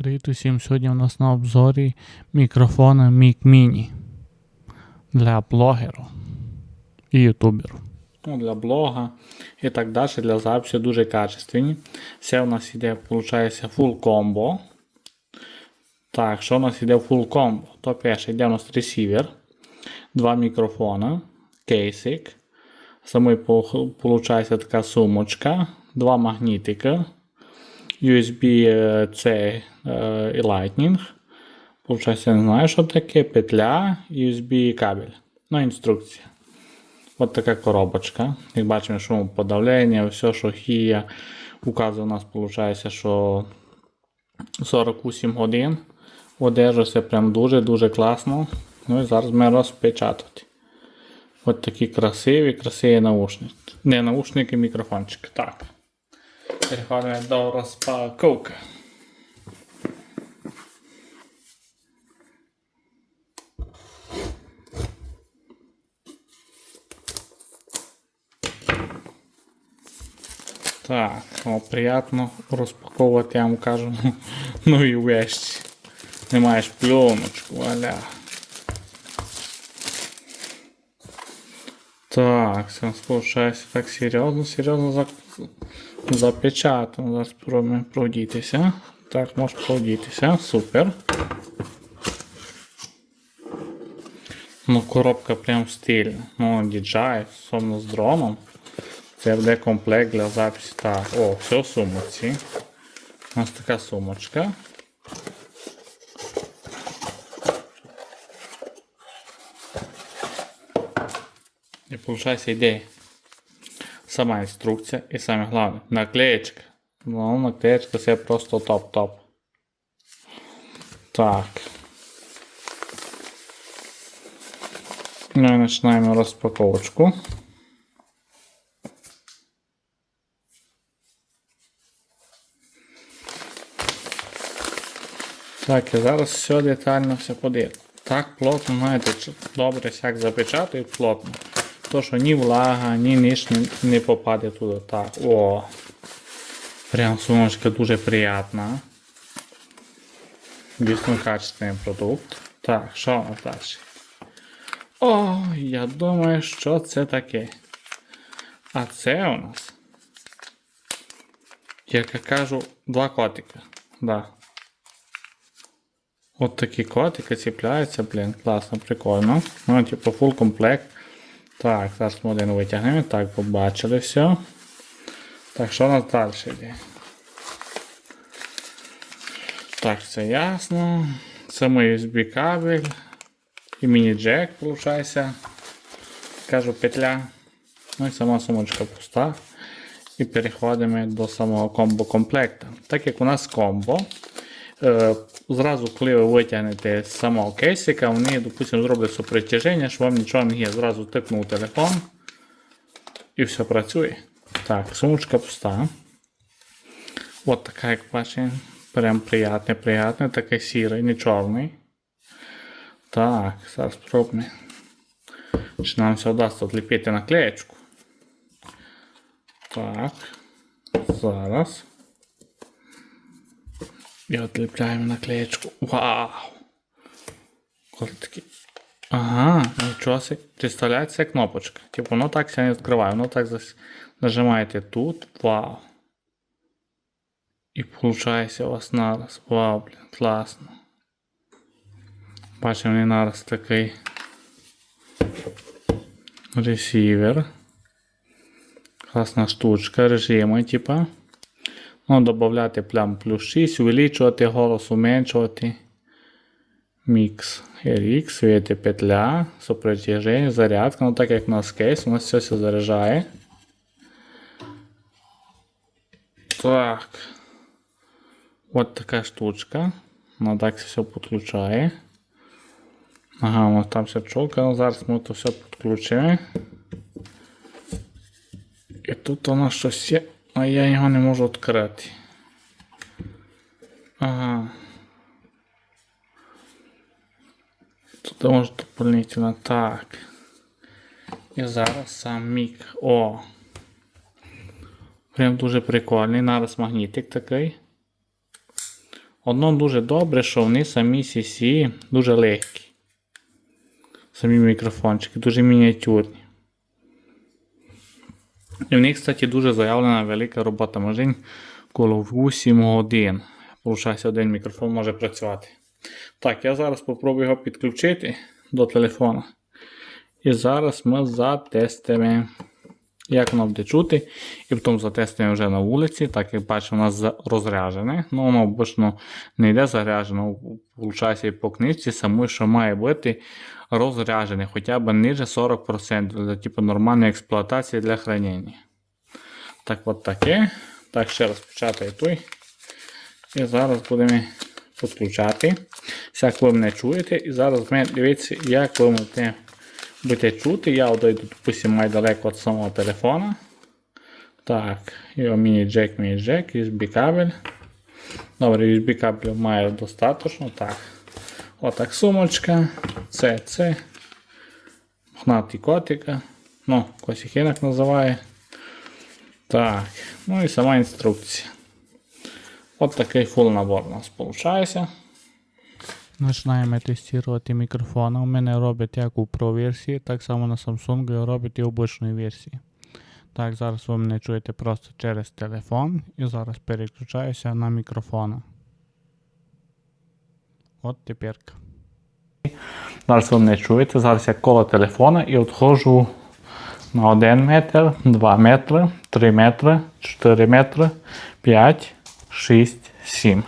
Привіт усім! Сьогодні у нас на обзорі мікрофони Mic Mini для блогеру і ютуберу. Ну, для блога і так далі, для запису дуже качественні. Все у нас йде, виходить, full combo. Так, що у нас йде full combo? То перше йде у нас ресівер, два мікрофона, кейсик. Самий виходить така сумочка, два магнітика. USB-C е, і Lightning. Получається, не знаю, що таке, петля, USB кабель. Ну, інструкція. От така коробочка. Як бачимо, шумоподавлення, все, що хія. Указує у нас, виходить, що 48 годин. Одержу все прям дуже-дуже класно. Ну і зараз ми розпечатати. От такі красиві, красиві наушники. Не наушники, мікрофончики. Так. Переходимо до розпаковки. Так, о, приємно розпаковувати, я вам кажу, ну і вещі. Не маєш пленочку, аля. Так, все, получається так серйозно, серйозно зак... Запечатано. Зараз спробуємо продітися. Так, може продітися. Супер. Ну, коробка прям стильна. Ну, DJI, особливо з дроном. Це буде комплект для записі. Так, о, все в сумочці. У нас така сумочка. І виходить ідея. Сама інструкція і саме головне наклеєчка. Ну, наклеєчка це просто топ-топ. Так. Ну і починаємо розпаковочку. Так, і зараз все детально все подивимо. Так плотно, знаєте, добре як запечатують плотно. То, що ні влага, ні ніч не, не попаде туди. Так, о. Прям сумочка дуже приятна. Дійсно качественний продукт. Так, що у нас далі? О, я думаю, що це таке. А це у нас. Як я кажу, два котика. Да. От такі котики ціпляються, блін, класно, прикольно. Ну, типу, full комплект. Так, зараз ми один витягнемо. Так, побачили все. Так, що у нас далі йде? Так, це ясно. Це мій USB кабель. І міні-джек, виходить. Кажу, петля. Ну і сама сумочка пуста. І переходимо до самого комбо-комплекта. Так як у нас комбо, зразу, коли ви витягнете з самого кейсика, вони, допустимо, зроблять супритяження, що вам нічого не є. Зразу тикнув телефон і все працює. Так, сумочка пуста. От така, як бачите, прям приятний, приятний, такий сірий, не чорний. Так, зараз спробуємо. Чи нам все вдасться отліпити наклеєчку. Так. Зараз. І отліпляємо наклеєчку. Вау! Коли такі. Ага, нічого себе. Представляється кнопочка. Типу, воно так ся не відкриває, воно так зас... нажимаєте тут. Вау. І виходить у вас нараз. Вау, блін, класно. Бачимо, не нараз такий ресівер. Класна штучка, режими, типа. Ну, додати плям плюс 6, увеличувати голос, уменьшувати. Мікс RX, видите, петля, сопротяжение, зарядка. Ну, так як у нас кейс, у нас все все заряджає. Так. От така штучка. Вона так все підключає. Ага, у нас там все чолка, ну зараз ми то все підключимо. І тут у нас щось є, а я його не можу відкрити. Ага. Тут може дополнительно так. І зараз сам мік. О. Прям дуже прикольний. Нараз магнітик такий. Одно дуже добре, що вони самі CC дуже легкі. Самі мікрофончики, дуже мініатюрні. І в них, кстати, дуже заявлена велика робота машин коло 8 годин. Получається, один мікрофон може працювати. Так, я зараз спробую його підключити до телефона. І зараз ми затестимо, як воно буде чути. І потім затестуємо вже на вулиці. Так як бачимо, у нас розряджене. Ну, воно обично не йде заряджено. Виходить, по книжці самої, що має бути розряджене, хоча б ниже 40%. Для типу нормальної експлуатації для хранення. Так от таке. Так, ще раз початаю той. І зараз будемо підключати. Як ви мене чуєте, і зараз ми дивіться, як ви будете, будете чути. Я одійду, допустимо, май далеко від самого телефона. Так, його міні-джек, міні-джек, USB кабель. Добре, USB кабелю має достатньо. Так. Отак сумочка. Це, це. Мохнатий котика. Ну, косихінок називає. Так, ну і сама інструкція. От такий фул набор у нас виходить. Починаємо тестувати мікрофон. У мене робить як у Pro версії, так само на Samsung робить і в обичній версії. Так, зараз ви мене чуєте просто через телефон і зараз переключаюся на мікрофон. От тепер. Зараз ви мене чуєте, зараз я коло телефона і відходжу на 1 метр, 2 метри, 3 метри, 4 метри, 5, 6, 7.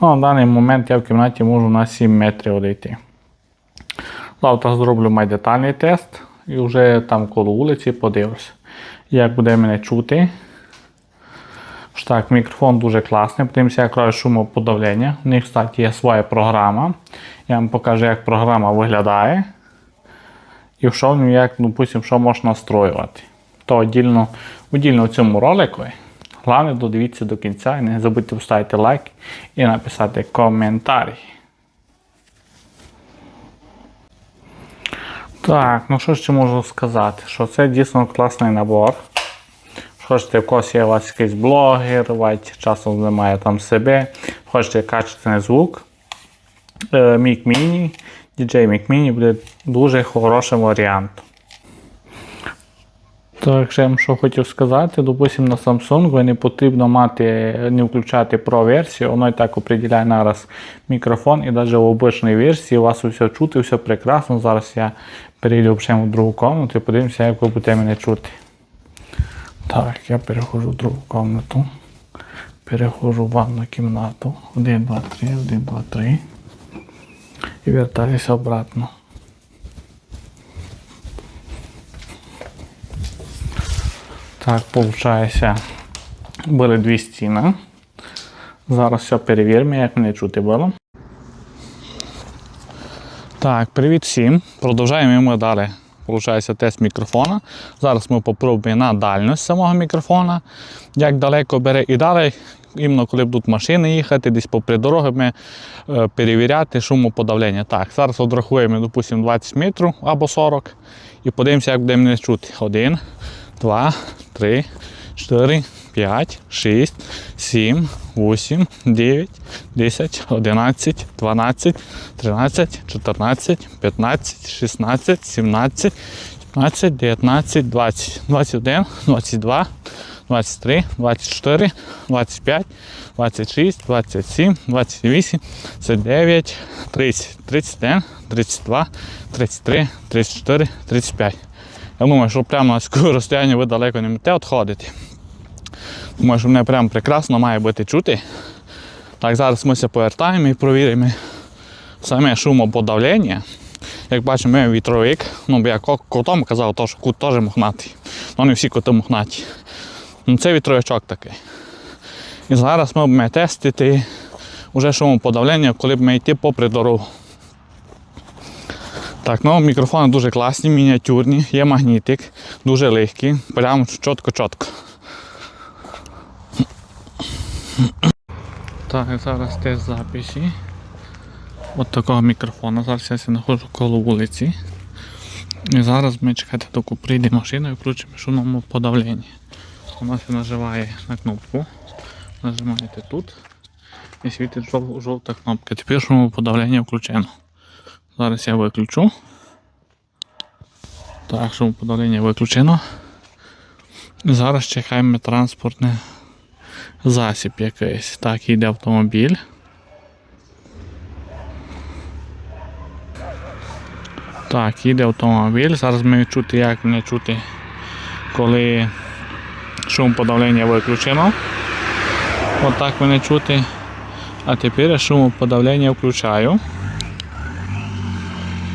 Ну, на даний момент я в кімнаті можу на 7 метрів одійти. Завтра зроблю май детальний тест і вже там коло вулиці подивлюся, як буде мене чути. Так, мікрофон дуже класний, подивимося, як робить шумоподавлення. У них, кстати, є своя програма. Я вам покажу, як програма виглядає. І що в ньому, як, допустим, що можна настроювати. То віддільно, віддільно в цьому ролику. Головне, додивіться до кінця і не забудьте поставити лайк і написати коментарі. Так, ну що ще можу сказати? Що це дійсно класний набор. Хочете, в є у вас якийсь блогер, бачите, часом немає там себе. Хочете качественний звук. Mic Mini, DJ Mic Mini буде дуже хорошим варіантом. Так, ще я що хотів сказати, допустим, на Samsung не потрібно мати, не включати Pro версію, воно і так определяє нараз мікрофон, і навіть в обичній версії у вас все чути, все прекрасно. Зараз я перейду в другу комнату і подивимося, як ви будете мене чути. Так, я переходжу в другу комнату. Переходжу в ванну кімнату. 1, 2, 3, 1, 2, 3. І вертаюся обратно. Так, получається, були дві стіни. Зараз все перевіримо, як мене чути було. Так, привіт всім. Продовжаємо ми далі. Получається тест мікрофона. Зараз ми попробуємо на дальність самого мікрофона, як далеко бере. І далі, іменно коли будуть машини їхати, десь попри дорогами е, перевіряти шумоподавлення. Так, зараз одрахуємо, допустимо, 20 метрів або 40 і подивимося, як буде мене чути. Один, два, три, чотири, п'ять, шість, сім, вісім, дев'ять, десять, одинадцять, дванадцять, тринадцять, чотирнадцять, п'ятнадцять, шістнадцять, сімнадцять, 15, 19, 20, 21, 22, 23, 24, 25, 26, 27, 28, 29, 30, 31, 32, 33, 34, 35. Я думаю, що прямо на таке розстояння ви далеко не будете відходити. Думаю, що мене прямо прекрасно має бути чути. Так, зараз ми все повертаємо і провіримо саме шумоподавлення. Як бачимо, ми вітровик. Ну, бо я котом казав, то, що кут теж мохнатий. Ну, не всі коти мохнаті. Ну, це вітровичок такий. І зараз ми будемо тестити вже шумоподавлення, коли б ми йти попри дорогу. Так, ну мікрофони дуже класні, мініатюрні, є магнітик, дуже легкий, прямо чітко-чітко. Так, зараз тест записі. От такого мікрофона. Зараз я знаходжу коло вулиці. І зараз ми чекати, доки прийде машина і включимо шумному подавлення. Вона все наживає на кнопку. Нажимаєте тут. І світить жов- жовта кнопка. Тепер шумоподавлення включено. Зараз я виключу. Так, шумоподавлення виключено. Зараз чекаємо транспортний засіб якийсь. Так, їде автомобіль. Так, їде автомобіль. Зараз ми чути, як мене чути, коли шум подавлення виключено. Отак мене чути. А тепер я шумоподавлення включаю.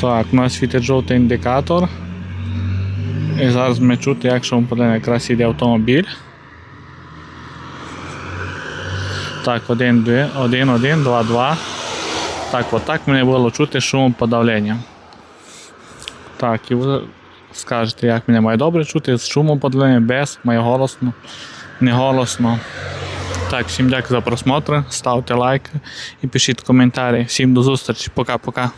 Так, у нас світить жовтий індикатор. І зараз ми чути, як шумоподавлення якраз іде автомобіль. Так, 1, 2, 1, 1, 2, 2. Так, отак мене було чути шумоподавлення. Так, і ви скажете, як мене має добре чути з шумом подавлення, без, має голосно, не голосно. Так, всім дякую за просмотр. Ставте лайк і пишіть коментарі. Всім до зустрічі. Пока-пока.